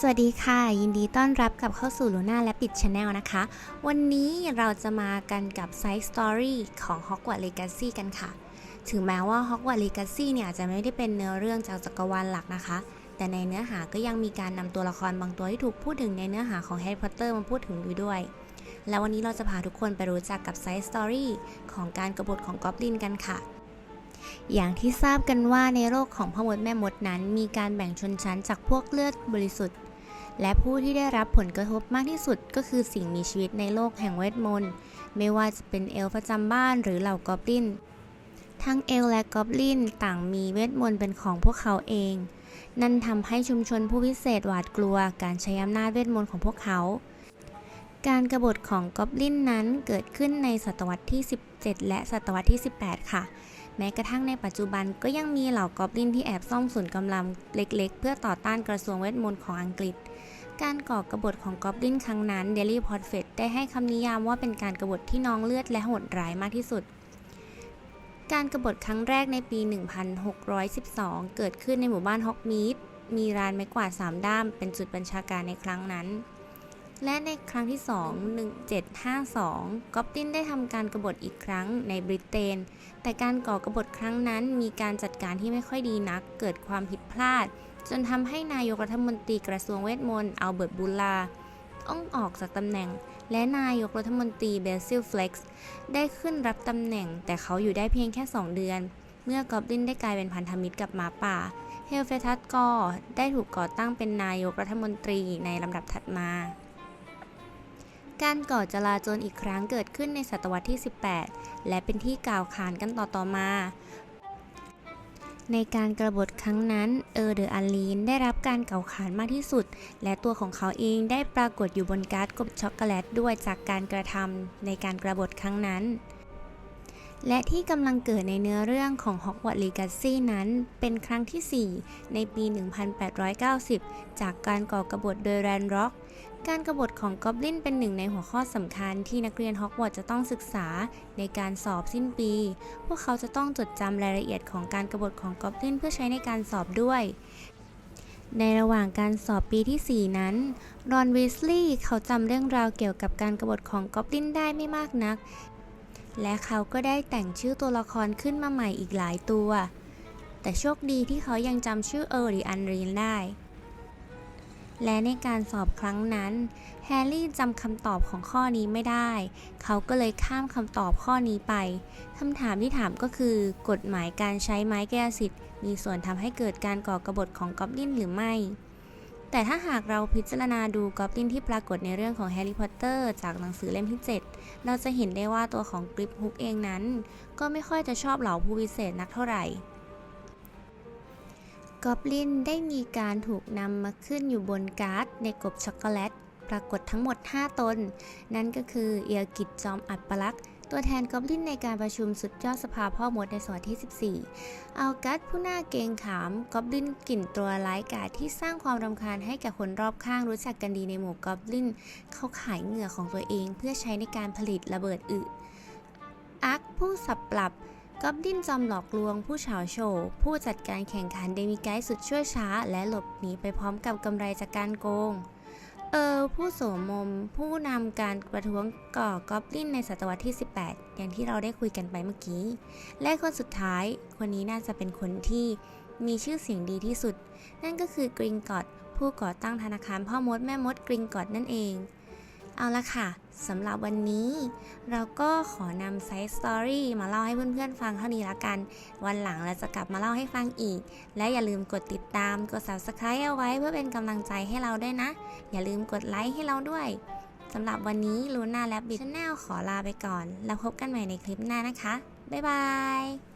สวัสดีค่ะ ยินดีต้อนรับกลับเข้าสู่ Luna และปิด Channel นะคะ วันนี้เราจะมากันกับ Side Story ของ Hogwarts Legacy กันค่ะ ถึงแม้ว่า Hogwarts Legacy เนี่ยอาจจะไม่ได้เป็นเนื้อเรื่องจากจักรวาลหลักนะคะ แต่ในเนื้อหาก็ยังมีการนำตัวละครบางตัวที่ถูกพูดถึงในเนื้อหาของ Harry Potter มาพูดถึงอยู่ด้วย แล้ววันนี้เราจะพาทุกคนไปรู้จักกับ Side Story ของการกรบฏของ Goblin กันค่ะอย่างที่ทราบกันว่าในโลกของพ่อมดแม่มดนั้น มีการแบ่งชนชั้นจากพวกเลือดบริสุทธิ์ และผู้ที่ได้รับผลกระทบมากที่สุดก็คือสิ่งมีชีวิตในโลกแห่งเวทมนต์ ไม่ว่าจะเป็นเอลฟ์ประจำบ้านหรือเหล่ากอบลิน ทั้งเอลและกอบลินต่างมีเวทมนต์เป็นของพวกเขาเอง นั่นทำให้ชุมชนผู้พิเศษหวาดกลัวการใช้อำนาจเวทมนต์ของพวกเขา การกรบฏของกอบลินนั้นเกิดขึ้นในศตวรรษที่ 17 และศตวรรษที่ 18 ค่ะ แม้กระทั่งในปัจจุบันก็ยังมีเหล่ากอบลินที่แอบซ่องสุนกำลังเล็กๆ เพื่อต่อต้านกระทรวงเวทมนต์ของอังกฤษ การก่อกรบฏของกอบลินครั้งนั้นเดลี่พอตเฟตได้ให้คำนิยามว่าเป็นการกบฏที่นองเลือดและโหดร้ายมากที่สุด การกบฏครั้งแรกในปี 1612 เกิดขึ้นในหมู่บ้านฮอกมีดมีรานไม้กวาดสามด้ามเป็นจุดบัญชาการในครั้งนั้น และในครั้งที่ 2 1752กอบลินได้ทำการกบฏอีกครั้งในบริเตน แต่การก่อกรบฏครั้งนั้นมีการจัดการที่ไม่ค่อยดีนัก เกิดความผิดพลาด จนทำให้นายกรัฐมนตรีกระทรวงเวทมนต์อัลเบิร์ตบูลาต้องออกจากตำแหน่ง และนายกรัฐมนตรีเบซิลเฟล็กซ์ได้ขึ้นรับตำแหน่ง แต่เขาอยู่ได้เพียงแค่ 2 เดือน เมื่อกอบลินได้กลายเป็นพันธมิตรกับหมาป่า เฮลเฟทัสกอได้ถูกก่อตั้งเป็นนายกรัฐมนตรีในลำดับถัดมา การก่อจลาจลอีกครั้งเกิดขึ้นในศตวรรษที่ 18 และเป็นที่กล่าวขานกันต่อๆมา ในการกระบฏครั้งนั้น เออเดออาลีนได้รับการกล่าวขานมากที่สุด และตัวของเขาเองได้ปรากฏอยู่บนการ์ดกบช็อกโกแลตด้วยจากการกระทำในการกระบฏครั้งนั้น และที่กำลังเกิดในเนื้อเรื่องของ Hogwarts Legacy นั้นเป็นครั้งที่ 4 ในปี 1890 จากการก่อกรบฏโดยแรนร็อก การกบฏของกอบลินเป็นหนึ่งในหัวข้อสำคัญที่นักเรียนฮอกวอตส์จะต้องศึกษาในการสอบสิ้นปี พวกเขาจะต้องจดจำรายละเอียดของการกบฏของกอบลินเพื่อใช้ในการสอบด้วยในระหว่างการสอบปีที่ 4 นั้น รอนวีสลีย์เขาจำเรื่องราวเกี่ยวกับการกบฏของกอบลินได้ไม่มากนัก และเขาก็ได้แต่งชื่อตัวละครขึ้นมาใหม่อีกหลายตัว แต่โชคดีที่เขายังจำชื่อเออร์หรืออันรีนได้ และในการสอบครั้งนั้น แฮร์รี่จำคำตอบของข้อนี้ไม่ได้ เขาก็เลยข้ามคำตอบข้อนี้ไปคำถามที่ถามก็คือ กฎหมายการใช้ไม้แก้สิทธิ์ มีส่วนทำให้เกิดการก่อกระบฏของกอบลินหรือไม่ แต่ถ้าหากเราพิจารณาดูกอบลินที่ปรากฏในเรื่องของแฮร์รี่พอตเตอร์จากหนังสือเล่มที่ 7 เราจะเห็นได้ว่าตัวของกริปฮุกเองนั้น ก็ไม่ค่อยจะชอบเหล่าผู้วิเศษนักเท่าไหร่กอบลินได้มีการถูกนำมาขึ้นอยู่บนการ์ดในกบช็อกโกแลต ปรากฏทั้งหมด 5 ตน นั่นก็คือเอียกิจจอมอัดปลักษ์ ตัวแทนกอบลินในการประชุมสุดยอดสภาพ่อมดในศตวรรษที่ 14 อัลกัสผู้หน่าเกงขามกอบลินกลิ่นตัวร้ายกาจที่สร้างความรำคาญให้แก่คนรอบข้างรู้จักกันดีในหมู่กอบลิน เขาขายเหงื่อของตัวเองเพื่อใช้ในการผลิตระเบิดอึอักผู้สับปรับกอบลินจอมหลอกลวงผู้เฉาโฉวผู้จัดการแข่งขันเดมิไกด์สุดชั่วช้า และหลบหนีไปพร้อมกับกำไรจากการโกง เออผู้โสมมผู้นำการประท้วงก่อกอบลินในศตวรรษที่ 18 อย่างที่เราได้คุยกันไปเมื่อกี้ และคนสุดท้าย คนนี้น่าจะเป็นคนที่มีชื่อเสียงดีที่สุด นั่นก็คือกริงกอดผู้ก่อตั้งธนาคารพ่อมดแม่มดกริงกอดนั่นเอง เอาละค่ะสำหรับวันนี้ เราก็ขอนำไซส์สตอรี่มาเล่าให้เพื่อนๆฟังเท่านี้ละกัน วันหลังเราจะกลับมาเล่าให้ฟังอีก และอย่าลืมกดติดตาม กด subscribe เอาไว้เพื่อเป็นกำลังใจให้เราด้วยนะ อย่าลืมกดไลค์ให้เราด้วยสำหรับวันนี้ลูน่าและบิทแนลขอลาไปก่อน แล้วพบกันใหม่ในคลิปหน้านะคะ บ๊ายบาย